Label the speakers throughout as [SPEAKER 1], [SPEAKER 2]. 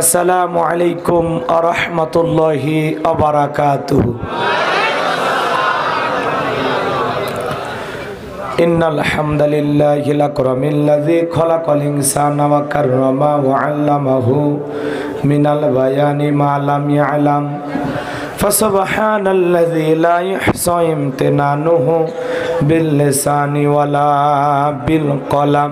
[SPEAKER 1] আসসালামু আলাইকুম আরহামতুল্লাহি আবরাকাতুহ إن الحمد لله الأكرم الذي خلق الإنسان وكرمه وعلمه من البيان ما لم يعلم فسبحان الذي لا يحصى امتنانه باللسان ولا بالقلم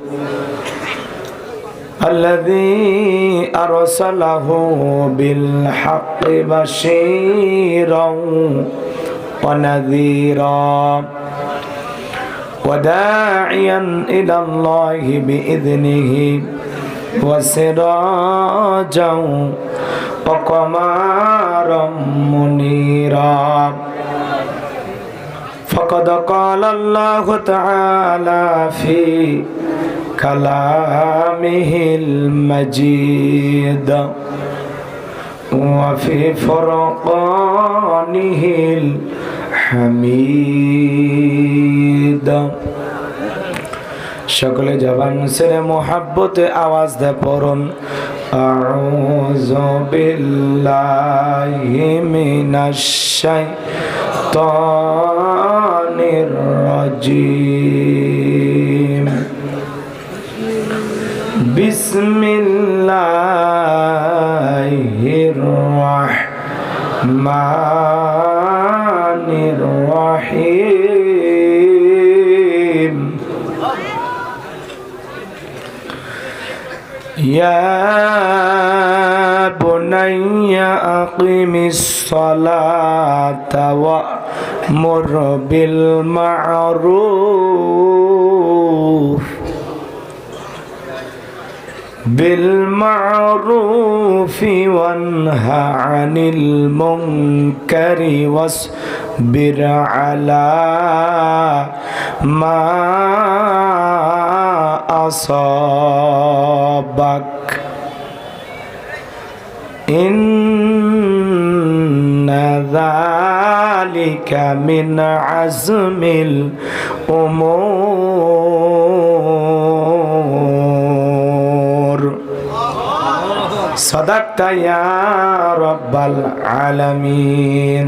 [SPEAKER 1] الذي أرسله بالحق بشيرا ونذيرا وداعيا إلى الله بإذنه وسراجا وقمارا منيرا فقد قال الله تعالى في كلامه المجيد وفي فرقانه الحميد সকলে জবান সেরে মোহাব্বতে আওয়াজ দে পড়ুন আউযু বিল্লাহি মিনাশ শাইতানির রাজিম بسم الله الرحمن الرحيم. يا بني أقم الصلاة وأمر بالمعروف. بالمعروف وانهى عن المنكر واصبر على ما أصابك. إن ذلك من عزم الأمور. صدقت يا رب العالمين.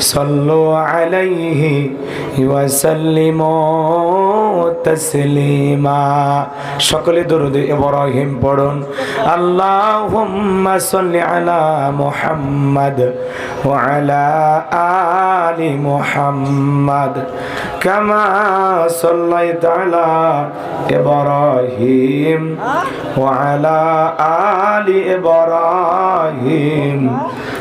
[SPEAKER 1] صلوا عليه وسلموا تسليما সকলে দরুদ ইব্রাহিম পড়ুন আল্লাহুম্মা সাল্লি আলা মুহাম্মাদ ওয়া আলা আলি মুহাম্মাদ কামা সাল্লাইতা আলা ইব্রাহিম ওয়া আলা আলি ইব্রাহিম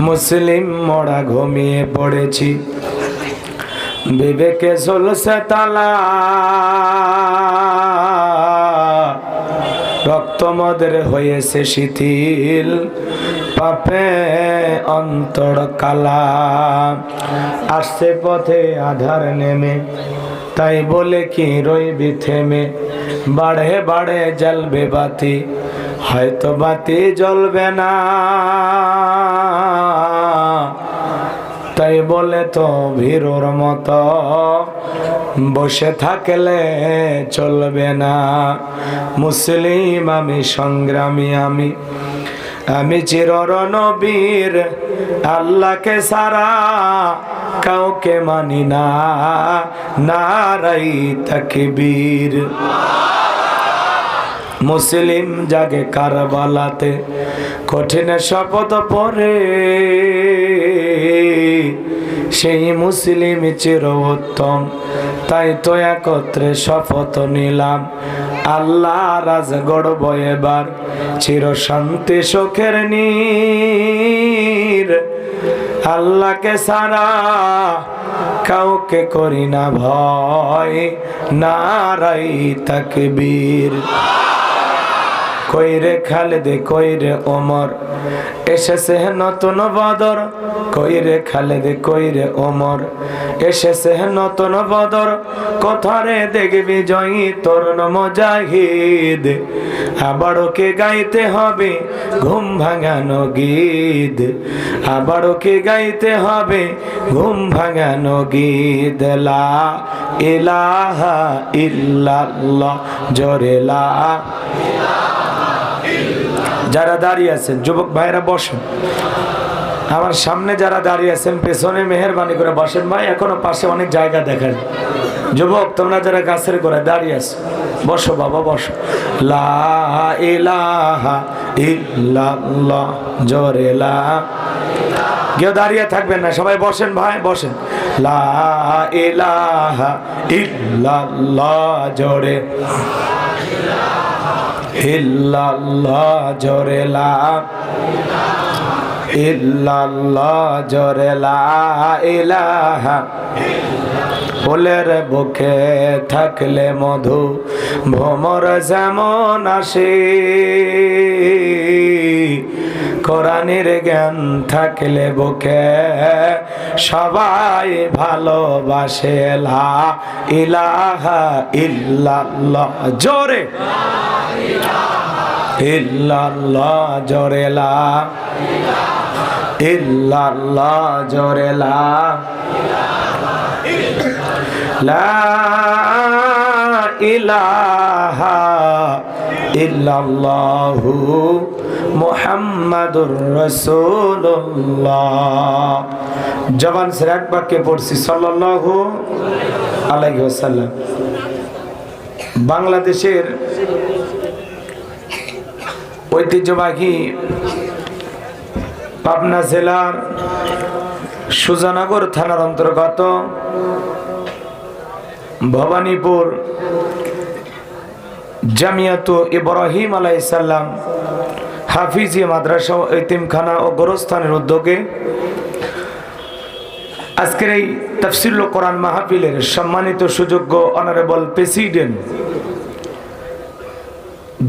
[SPEAKER 1] মুসলিম মরা ঘুমিয়ে পড়েছি। বিবেকে ঝলসে তালা। রক্তমদের হয়েছে শিথিল। পাপে অন্তর কালা। আসছে পথে আধার নেমে। তাই বলে কি রইবি থেমে? বাড়ে বাড়ে জ্বলবে বাতি। হয়তো বাতি জ্বলবে না। তাই বলে তো ভীরুর মতো, বসে থাকলে চলবে না। মুসলিম আমি, সংগ্রামী আমি আমি চিররণবীর, আল্লাহকে সারা কাউকে মানি না। নারাই তাকবীর। মুসলিম জাগে কারবালাতে। কঠিন শপথ পরে সেই মুসলিম চির উত্তম তাই তো একত্রে শপথ নিলাম। আল্লাহ রাজ গড়ব এবার। চির শান্তি সুখের নীর। আল্লাহকে সারা কাউকে করি না ভয়। নারাই তাকবীর। কইরে খালেদে কইরে ওমর। এসেছে নতুন বদর কইরে খালেদে কইরে ওমর। এসেছে নতুন বদর, কথারে দেখবি জয়ী তরুণ মজাহিদ? আবারও কে গাইতে হবে ঘুম ভাঙানো গীত? আবারও গাইতে হবে ঘুম ভাঙানো গীত? লা ইলাহা ইল্লাল্লাহ, জোরে লা যারা দাঁড়িয়ে আছেন, যুবক ভাইরা বসেন। আমার সামনে যারা দাঁড়িয়ে আছেন, পেছনে মেহরবানি করে বসেন। ভাই, এখনও পাশে অনেক জায়গা দেখার যুবক, তোমরা যারা গাছের করে দাঁড়িয়ে আছো, বসো বাবা, বসো। জোরে কেউ দাঁড়িয়ে থাকবেন না, সবাই বসেন ভাই, বসেন। লা ইলাহা ইল্লাল্লাহ, জোরে। ইলাহা। ফুলের বুকে থাকলে মধু ভ্রমর যেমন আসে। কোরআনের জ্ঞান থাকলে বুকে সবাই ভালোবাসে ইলাহা ইল্লাল্লাহ, জোরে। ইল্লাল্লাহ, জোরে, লা ইল্লাল্লাহ, জোরে, লা লা ইলাহা ইল্লাল্লাহু মুহাম্মাদুর রাসূলুল্লাহ। জবান সে এক বাক্যে পড়ছি, সাল্লাল্লাহু আলাইহি ওয়াসাল্লাম। বাংলাদেশের ঐতিহ্যবাহী পাবনা জেলার সুজানগর থানার অন্তর্গত ভবানীপুর জামিয়াত ইব্রাহিম আলাইসাল্লাম হাফিজি মাদ্রাসা ও এতিমখানা ও গোরস্থানের উদ্যোগে আজকের এই তফসিল কোরআন মাহফিলের সম্মানিত সুযোগ্য অনারেবল প্রেসিডেন্ট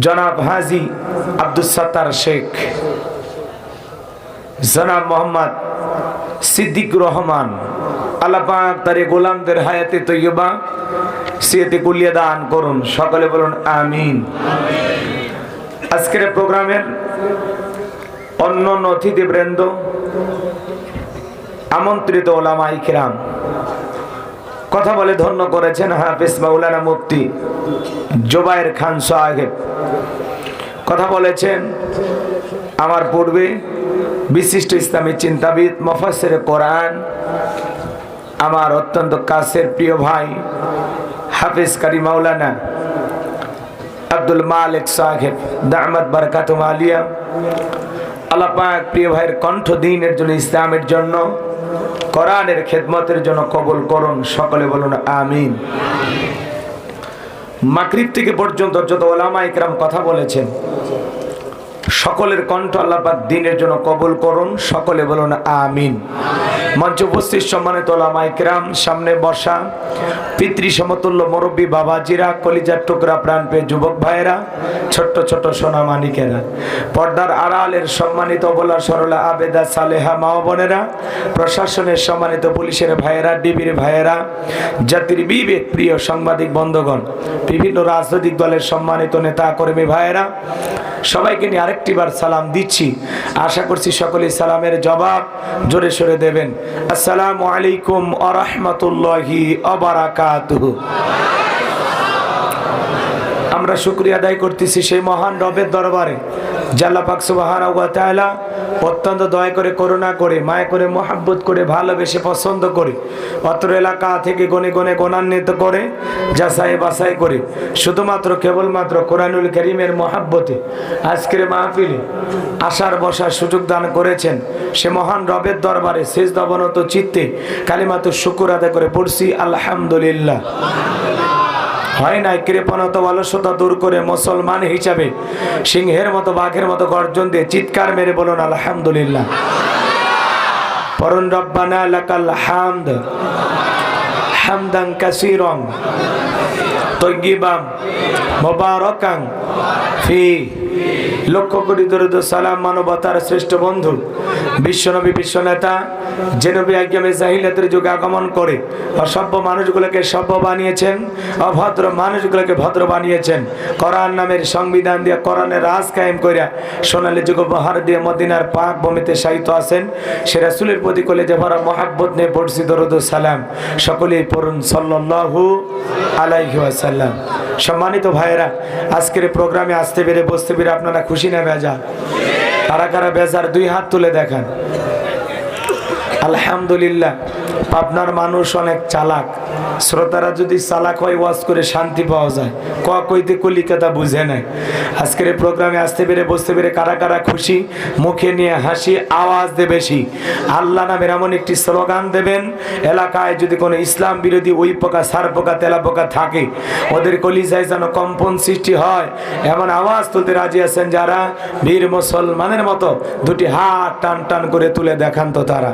[SPEAKER 1] জনাব হাজি আব্দুল সাত্তার শেখ, জনাব মোহাম্মদ সিদ্দিক রহমান আল্লাপাক তার গোলামদের হায়াতে তৈবা সিয়াতে কুলিয়া দান করুন, সকলে বলুন আমিন। আজকের প্রোগ্রামের অন্য অন্য অতিথিবৃন্দ আমন্ত্রিত ওলামা ইকরাম। কথা বলে ধন্য করেছেন হাফিজ মাওলানা মুফতি জোবায়ের খান সাহেব। কথা বলেছেন আমার পূর্বে বিশিষ্ট ইসলামী চিন্তাবিদ মফাসের কোরআন, আমার অত্যন্ত কাছের প্রিয় ভাই হাফিজ কারি মাওলানা আব্দুল মালিক সাহেব দাহমদ বরকাতুম আলিয়া। আল্লাহ পাক প্রিয় ভাইয়ের কণ্ঠ দিনের জন্য, ইসলামের জন্য কোরআনের খেদমতের জন্য কবল করুন, সকলে বলুন আমিন। মাকরিব থেকে পর্যন্ত যত ওলামা ইকরাম কথা বলেছেন, সকলের কণ্ঠ আল্লাপাক দিনের জন্য কবল করুন, সকলে বলুন আমিন। মঞ্চ উপস্থিত সম্মানিত ওলামাইকরাম সামনে বসা পিতৃ সমতুল্য মুরব্বী বাবাজিরা, কলিজার টুকরা প্রাণ পেয়ে যুবক ভাইয়েরা, ছোট্ট ছোট সোনা মানিকেরা, পর্দার আড়ালের সম্মানিত বলা সরলা আবেদা সালেহা মা বোনেরা, প্রশাসনের সম্মানিত পুলিশের ভাইয়েরা, ডিবির ভাইয়েরা, জাতির বিবেক প্রিয় সাংবাদিক বন্ধগণ, বিভিন্ন রাজনৈতিক দলের সম্মানিত নেতা কর্মী ভাইয়েরা সবাইকে নিয়ে আরেকটিবার সালাম দিচ্ছি। আশা করছি সকলেই সালামের জবাব জোরে সরে দেবেন। আসসালামু আলাইকুম আরহামতুল্লাহি অবরাকাতুহু আমরা শুক্রিয়া আদায় করতেছি সেই মহান রবের দরবারে। জাল্লা পাক সুবাহানা তাআলা অত্যন্ত দয়া করে, করুণা করে, মায়া করে, মোহাব্বত করে, ভালোবেসে, পছন্দ করে, অত্র এলাকা থেকে গনে গনে গণান্বিত করে, যাচাই বাছাই করে, শুধুমাত্র কেবলমাত্র কোরআনুল করিমের মোহাব্বতে আজকের মাহফিলে আসার বসার সুযোগ দান করেছেন সে মহান রবের দরবারে শেষ দবনত চিত্তে কালিমাত শুকুর আদায় করে পড়ছি, আলহামদুলিল্লাহ। হয় নাই কৃপণত অলসতা দূর করে মুসলমান হিসাবে সিংহের মতো, বাঘের মতো গর্জন দিয়ে চিৎকার মেরে বলুন, আলহামদুলিল্লাহ। পরন রব্বানা লাকাল হামদ হামদান কাসিরম তৈগিবাম মোবারকাং ফি লক্ষ কোটি দরুদ সালাম মানবতার শ্রেষ্ঠ বন্ধু বিশ্বনবী বিশ্বনেতা যে নবী একদমে জাহিলাতের যুগে আগমন করে, অসভ্য মানুষগুলোকে সভ্য বানিয়েছেন, অভদ্র মানুষগুলোকে ভদ্র বানিয়েছেন, কোরআন নামের সংবিধান দিয়ে কোরআনের রাজ কায়েম করিয়া সোনালী যুগ উপহার দিয়ে মদিনার পাক ভূমিতে সাহিত্য আছেন, সে রাসুলের প্রতি কোলে যে ভরা মহাব্বত নিয়ে পড়ছি দরুদ সালাম। সকলেই পড়ুন সাল্লাল্লাহু আলাইহি ওয়াসাল্লাম। সম্মানিত ভাইয়েরা, আজকের প্রোগ্রামে আসতে পেরে বসতে পেরে আপনারা না বেজার? কারা কারা বেজার? দুই হাত তুলে দেখান। আলহামদুলিল্লাহ। পাবনার মানুষ অনেক চালাক। শ্রোতারা যদি চালাক হয়, ওয়াজ করে শান্তি পাওয়া যায়। ক কইতে কলিকাতা বুঝে নেয় আজকের এই প্রোগ্রামে আসতে পেরে, বসতে পেরে কারা কারা খুশি, মুখে নিয়ে হাসি, আওয়াজ দে বেশি। আল্লাহ নামের এমন একটি স্লোগান দেবেন, এলাকায় যদি কোনো ইসলাম বিরোধী ওই পোকা, সার পোকা, তেলা পোকা থাকে, ওদের কলিজায় যেন কম্পন সৃষ্টি হয়, এমন আওয়াজ তুলতে রাজি আছেন যারা, বীর মুসলমানের মতো দুটি হাত টান টান করে তুলে দেখান তো তারা।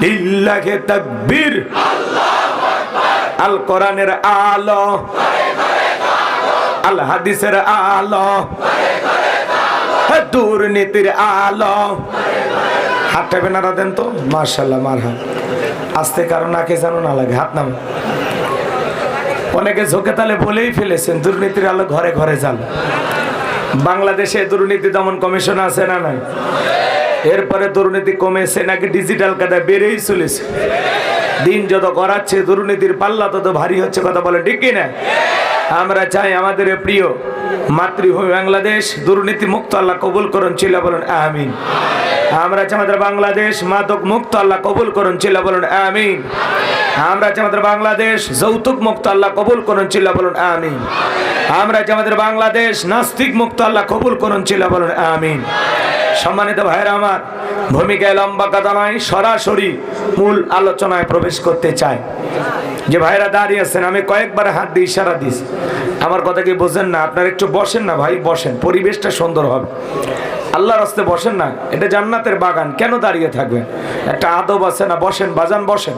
[SPEAKER 1] লিল্লাহে তাকবীর। আল। কোরআনের আলো। আল হাদিসের আলো। দুর্নীতির আলো হাতটা বেনারা দেন তো? মার্শাল্লাহ মারহাম। আসতে কারণ নাকে যেন না লাগে, হাত নাম অনেকে ঝোঁকে তালে বলেই ফেলেছেন, দুর্নীতির আলো ঘরে ঘরে যান বাংলাদেশে দুর্নীতি দমন কমিশন আছে না নাই? এরপরে দুর্নীতি কমেছে নাকি ডিজিটাল কাদা বেড়েই চলেছে। দিন যত করাচ্ছে দুর্নীতির পাল্লা তত ভারী হচ্ছে, কথা বলে ঠিক না আমরা চাই আমাদের প্রিয় মাতৃভূমি বাংলাদেশ দুর্নীতি মুক্ত আল্লাহ কবুল করুন, চিল্লা বলুন, আমিন। আমরা চাই আমাদের বাংলাদেশ মাদক মুক্ত, আল্লাহ কবুল করুন, চিল্লা বলুন, আমিন। আমরা চাই আমাদের বাংলাদেশ যৌতুক মুক্ত, আল্লাহ কবুল করুন, চিল্লা বলুন, আমিন। আমরা চাই আমাদের বাংলাদেশ নাস্তিক মুক্ত, আল্লাহ কবুল করুন, চিল্লা বলুন, আমিন। সম্মানিত ভাইরা আমার, ভূমিকায় লম্বা কথা নয়, সরাসরি মূল আলোচনায় প্রবেশ করতে চাই। যে ভাইরা দাঁড়িয়ে আছেন, আমি কয়েকবার হাত দিয়ে ইশারা দিস আমার কথা কি বোঝেন না? আপনারা একটু বসেন না ভাই, বসেন, পরিবেশটা সুন্দর হবে। আল্লাহর রাস্তে বসেন না, এটা জান্নাতের বাগান, কেন দাঁড়িয়ে থাকবেন? একটা আদব আছে না, বসেন, বাজান, বসেন।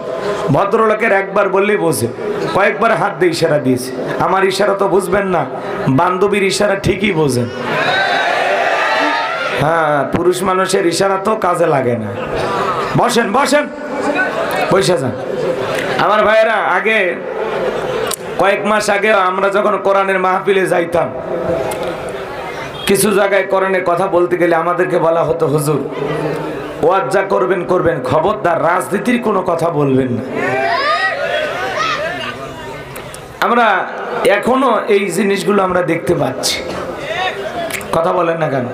[SPEAKER 1] ভদ্রলোকের একবার বললেই বোঝে, কয়েকবার হাত দিয়ে ইশারা দিয়েছে। আমার ইশারা তো বুঝবেন না, বান্ধবীর ইশারা ঠিকই বোঝেন। হ্যাঁ পুরুষ মানুষের ইশারা তো কাজে লাগে না। বসেন বসেন। বসে যান। আমার ভাইয়েরা, আগে কয়েক মাস আগে আমরা যখন কোরআনের মাহফিলে যাইতাম কিছু জায়গায় কোরআনের কথা বলতে গেলে আমাদেরকে বলা হতো, হুজুর ওয়াজ যা করবেন করবেন, খবরদার, রাজনীতির কোনো কথা বলবেন না। আমরা এখনও এই জিনিসগুলো আমরা দেখতে পাচ্ছি। কথা বলেন না কেন?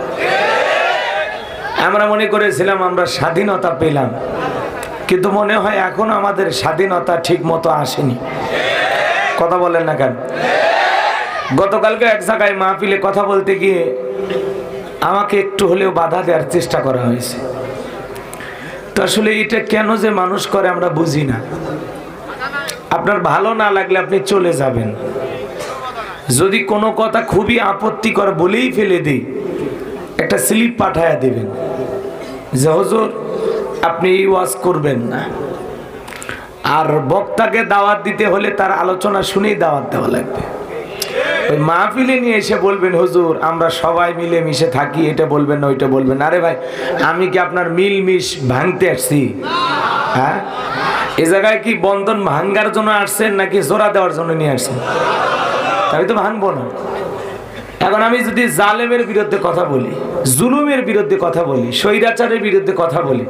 [SPEAKER 1] আমরা মনে করেছিলাম আমরা স্বাধীনতা পেলাম, কিন্তু মনে হয় এখন আমাদের স্বাধীনতা ঠিক মতো আসেনি। কথা বলেন না কেন? গতকালকে এক জায়গায় মাহফিলে কথা বলতে গিয়ে আমাকে একটু হলেও বাধা দেওয়ার চেষ্টা করা হয়েছে। তো আসলে এটা কেন যে মানুষ করে আমরা বুঝি না। আপনার ভালো না লাগলে আপনি চলে যাবেন। যদি কোনো কথা খুবই আপত্তিকর বলেই ফেলে দিই, একটা স্লিপ পাঠায়া দেবেন যে, হজুর, আপনি এই ওয়াজ করবেন না। আর বক্তাকে দাওয়াত দিতে হলে তার আলোচনা শুনেই দাওয়াত দেওয়া লাগবে। মাহফিলে নিয়ে এসে বলবেন, হুজুর, আমরা সবাই মিলে মিশে থাকি, এটা বলবেন না, ওইটা বলবেন আরে ভাই, আমি কি আপনার মিল মিশ ভাঙতে আসছি? হ্যাঁ? এ জায়গায় কি বন্ধন ভাঙ্গার জন্য আসছেন নাকি জোড়া দেওয়ার জন্য নিয়ে আসছেন? আমি তো ভাঙবো না। এখন আমি যদি জালেমের বিরুদ্ধে কথা বলি, জুলুমের বিরুদ্ধে কথা বলি, স্বৈরাচারের বিরুদ্ধে কথা বলি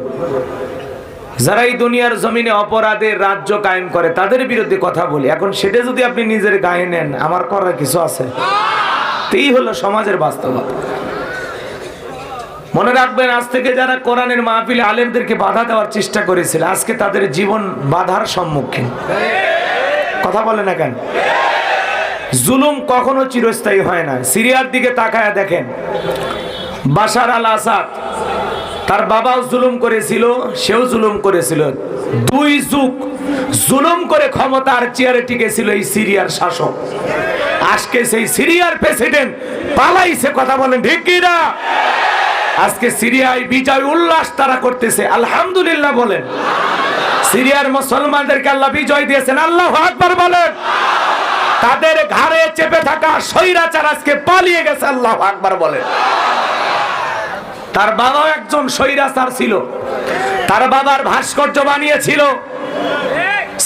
[SPEAKER 1] যারা এই দুনিয়ার জমিনে অপরাধের রাজ্য কায়েম করে, তাদের বিরুদ্ধে কথা বলি। এখন সেটা যদি আপনি নিজের গায়ে নেন, আমার করার কিছু আছে? এই হলো সমাজের বাস্তবতা। মনে রাখবেন, আজ থেকে যারা কোরআনের মাহফিলে আলেমদেরকে বাধা দেওয়ার চেষ্টা করেছিল, আজকে তাদের জীবন বাধার সম্মুখীন। কথা বলে না কেন? জুলুম কখনো চিরস্থায়ী হয় না। সিরিয়ার দিকে তাকায় দেখেন। বাশার আল আসাদ তার বাবাও জুলুম করেছিল, সেও জুলুম করেছিল। দুই যুগ জুলুম করে ক্ষমতার চেয়ারে টিকেছিল এই সিরিয়ার শাসক। আজকে সেই সিরিয়ার প্রেসিডেন্ট পালাইছে, কথা বলেন কি আজকে সিরিয়ায় বিজয় উল্লাস তারা করতেছে, আলহামদুলিল্লাহ বলেন। সিরিয়ার মুসলমানদেরকে আল্লাহ বিজয় দিয়েছেন, আল্লাহ আকবার বলেন। তাদের ঘাড়ে চেপে থাকা স্বৈরাচার আজকে পালিয়ে গেছে, আল্লাহ আকবার বলেন। তার বাবাও একজন স্বৈরাচার ছিল। তার বাবার ভাস্কর্য বানিয়েছিল।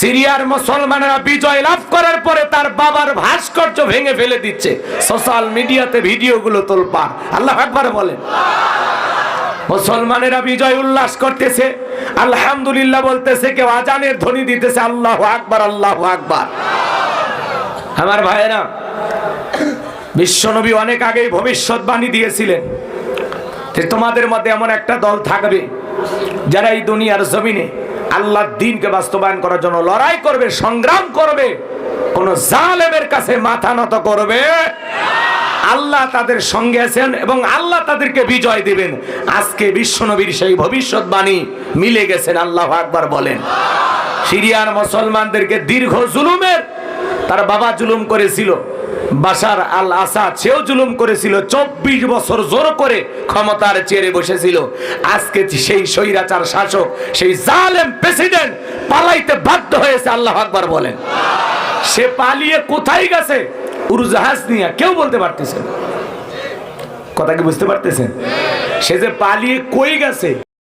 [SPEAKER 1] সিরিয়ার মুসলমানেরা বিজয় লাভ করার পরে তার বাবার ভাস্কর্য ভেঙে ফেলে দিচ্ছে। সোশ্যাল মিডিয়াতে ভিডিওগুলো তোলপা আল্লাহ একবার বলেন। মুসলমানেরা বিজয় উল্লাস করতেছে। আলহামদুলিল্লাহ বলতেছে, কেউ আজানের ধ্বনি দিতেছে, আল্লাহ আকবার আল্লাহ আকবার। আমার ভাইয়েরা, বিশ্বনবী অনেক আগেই ভবিষ্যৎবাণী দিয়েছিলেন। যে তোমাদের মধ্যে এমন একটা দল থাকবে যারা এই দুনিয়ার জমিনে আল্লাহর দিনকে বাস্তবায়ন করার জন্য লড়াই করবে, সংগ্রাম করবে, কোন জালেমের কাছে মাথা নত করবে। আল্লাহ তাদের সঙ্গে আছেন এবং আল্লাহ তাদেরকে বিজয় দিবেন। আজকে বিশ্বনবীর সেই ভবিষ্যৎবাণী মিলে গেছেন, আল্লাহ আকবার বলেন। সিরিয়ার মুসলমানদেরকে দীর্ঘ জুলুমের তার বাবা জুলুম করেছিল। বাশার আল আসাদ সেও জুলুম করেছিল, চব্বিশ বছর জোর করে ক্ষমতার চেয়ারে বসেছিল। আজকে সেই স্বৈরাচার শাসক, সেই জালেম প্রেসিডেন্ট পালাইতে বাধ্য হয়েছে, আল্লাহ আকবার বলেন। সে পালিয়ে কোথায় গেছে? উড়োজাহাজ নিয়ে, কেউ বলতে পারতেছে। কথা কি বুঝতে পারতেছেন? সে যে পালিয়ে কই গেছে?